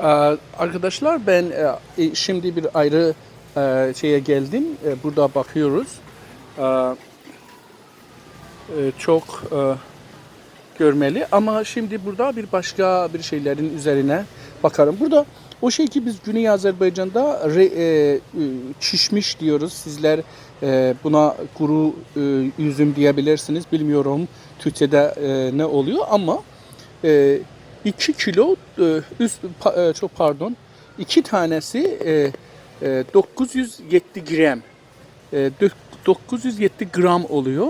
Ee, Arkadaşlar ben e, şimdi bir ayrı e, şeye geldim. E, Burada bakıyoruz. Ee, e, Çok e, görmeli ama şimdi burada bir başka bir şeylerin üzerine bakarım. Burada o şey ki biz Güney Azerbaycan'da re- e, e, çişmiş diyoruz. Sizler e, buna kuru e, üzüm diyebilirsiniz. Bilmiyorum Türkçe'de e, ne oluyor ama e, 2 kilo e, üst e, çok pardon 2 tanesi e, e, 907 gram e, dö- 907 gram oluyor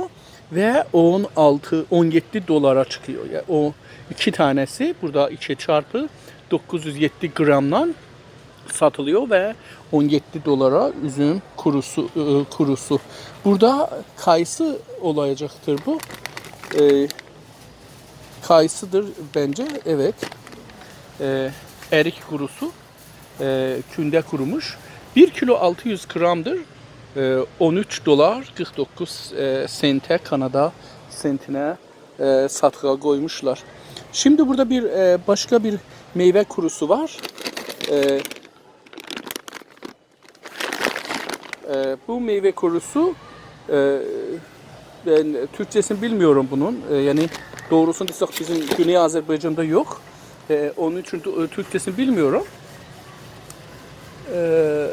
ve 16 17 dolara çıkıyor. Yani o iki tanesi burada 2 çarpı 907 gramdan satılıyor ve 17 dolara üzüm kurusu e, kurusu. Burada kayısı olacaktır bu. E, kayısıdır bence. Evet. E, erik kurusu. E, künde kurumuş. 1 kilo 600 gramdır. E, 13 dolar 49 e, sente Kanada sentine e, satılığa koymuşlar. Şimdi burada bir e, başka bir meyve kurusu var. E, e, bu meyve kurusu e, ben Türkçesini bilmiyorum bunun. E, yani doğrusunu desek bizim Güney Azerbaycan'da yok. E, onun için de- Türkçesini bilmiyorum. E,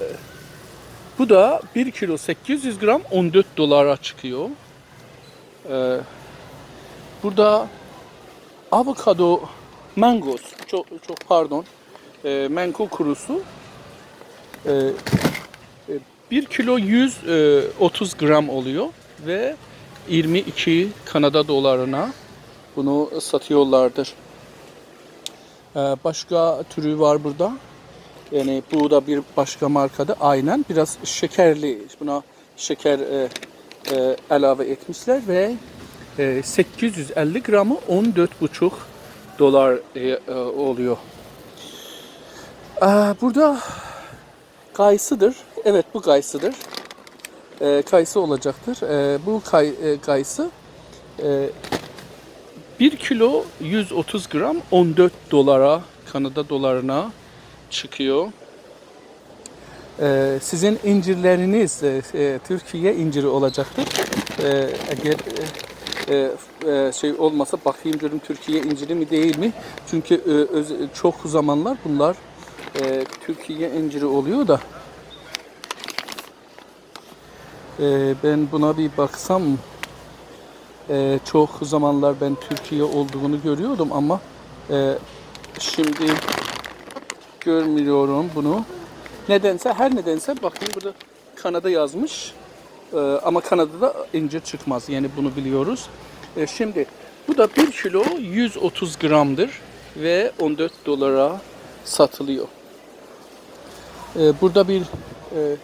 bu da 1 kilo 800 gram 14 dolara çıkıyor. E, burada avokado mangos çok çok pardon e, mango kurusu e, e, 1 kilo 130 gram oluyor ve 22 Kanada dolarına bunu satıyorlardır. E, başka türü var burada. Yani bu da bir başka markada aynen biraz şekerli. Buna şeker e, e, ilave etmişler ve e, 850 gramı 14,5 dolar e, e, oluyor. E, burada kayısıdır. Evet bu kayısıdır. E, kayısı olacaktır. E, bu kay, e, kayısı e, 1 kilo 130 gram 14 dolara Kanada dolarına çıkıyor. Ee, sizin incirleriniz e, e, Türkiye inciri olacaktır. Ee, eğer e, e, e, şey olmasa bakayım diyorum Türkiye inciri mi değil mi? Çünkü e, öz- çok zamanlar bunlar e, Türkiye inciri oluyor da. E, ben buna bir baksam e, çok zamanlar ben Türkiye olduğunu görüyordum ama e, şimdi görmüyorum bunu. Nedense her nedense bakın burada Kanada yazmış. Ee, ama Kanada'da incir çıkmaz. Yani bunu biliyoruz. Ee, şimdi bu da 1 kilo 130 gramdır ve 14 dolara satılıyor. Ee, burada bir e,